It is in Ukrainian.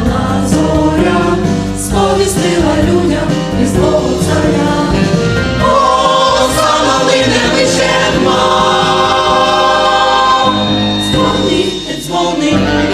Червона зоря сповістила людям і злого царя. О, замовине лише ма, дзвони, дзвони.